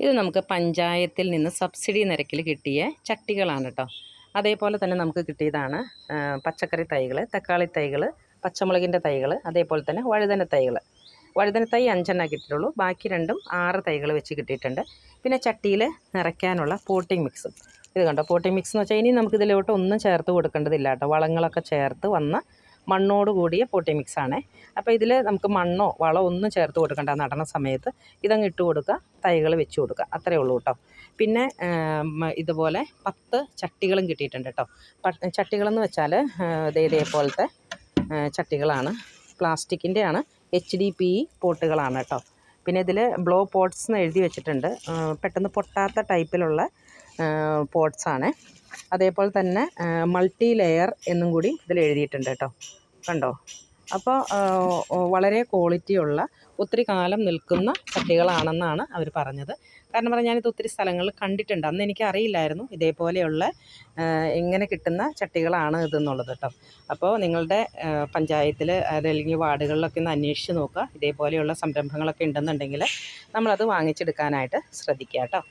ഇത് നമുക്ക് പഞ്ചായത്തിൽ നിന്ന് സബ്സിഡി നിരക്കിൽ കിട്ടിയ ചട്ടികളാണ് കേട്ടോ അതേപോലെ തന്നെ നമുക്ക് കിട്ടിയതാണ് പച്ചക്കറി തൈകൾ തക്കാളി തൈകൾ പച്ചമുളകിന്റെ തൈകൾ അതേപോലെ തന്നെ വഴുതന തൈകൾ വഴുതന തൈ അഞ്ചെണ്ണം കിട്ടിയിട്ടുള്ളൂ. ബാക്കി രണ്ടും ആറ് തൈകൾ വെച്ച് കിട്ടിയിട്ടുണ്ട്. പിന്നെ ചട്ടിയിൽ നിറയ്ക്കാനുള്ള പോട്ടിംഗ് മിക്സും. ഇത് കണ്ടോ? പോട്ടിംഗ് മിക്സ് എന്ന് വെച്ചാൽ ഇനി നമുക്ക് ഇതിലോട്ട് ഒന്നും ചേർത്ത് കൊടുക്കേണ്ടതില്ല കേട്ടോ വളങ്ങളൊക്കെ ചേർത്ത് വന്ന മണ്ണോട് കൂടിയ പോട്ടി ആണേ അപ്പോൾ ഇതിൽ നമുക്ക് മണ്ണോ വളമോ ഒന്നും ചേർത്ത് കൊടുക്കേണ്ട നടണ സമയത്ത് ഇതങ്ങ് ഇട്ട് കൊടുക്കുക തൈകൾ വെച്ച് കൊടുക്കുക. അത്രയേ ഉള്ളൂ കേട്ടോ പിന്നെ ഇതുപോലെ പത്ത് ചട്ടികളും കിട്ടിയിട്ടുണ്ട് കേട്ടോ ചട്ടികളെന്ന് വെച്ചാൽ ഇതേപോലത്തെ ചട്ടികളാണ്. പ്ലാസ്റ്റിക്കിന്റെ ആണ് എച്ച് ഡി പി പോട്ടുകളാണ് കേട്ടോ പിന്നെ ഇതിൽ ബ്ലോ പോട്ട്സ് എന്ന് എഴുതി വെച്ചിട്ടുണ്ട്. പെട്ടെന്ന് പൊട്ടാത്ത ടൈപ്പിലുള്ള പോട്ട്സാണ്. അതേപോലെ തന്നെ മൾട്ടി ലെയർ എന്നും കൂടി ഇതിൽ എഴുതിയിട്ടുണ്ട് കേട്ടോ. കണ്ടോ? അപ്പോൾ വളരെ ക്വാളിറ്റിയുള്ള ഒത്തിരി കാലം നിൽക്കുന്ന ചട്ടികളാണെന്നാണ് അവർ പറഞ്ഞത്. കാരണം പറഞ്ഞാൽ ഞാനിത് ഒത്തിരി സ്ഥലങ്ങളിൽ കണ്ടിട്ടുണ്ട്. അന്ന് എനിക്ക് അറിയില്ലായിരുന്നു ഇതേപോലെയുള്ള എങ്ങനെ കിട്ടുന്ന ചട്ടികളാണ് ഇതെന്നുള്ളത് കേട്ടോ. അപ്പോൾ നിങ്ങളുടെ പഞ്ചായത്തിൽ അല്ലെങ്കിൽ വാർഡുകളിലൊക്കെ ഒന്ന് അന്വേഷിച്ച് നോക്കുക. ഇതേപോലെയുള്ള സംരംഭങ്ങളൊക്കെ ഉണ്ടെന്നുണ്ടെങ്കിൽ നമ്മളത് വാങ്ങിച്ചെടുക്കാനായിട്ട് ശ്രദ്ധിക്കുക കേട്ടോ.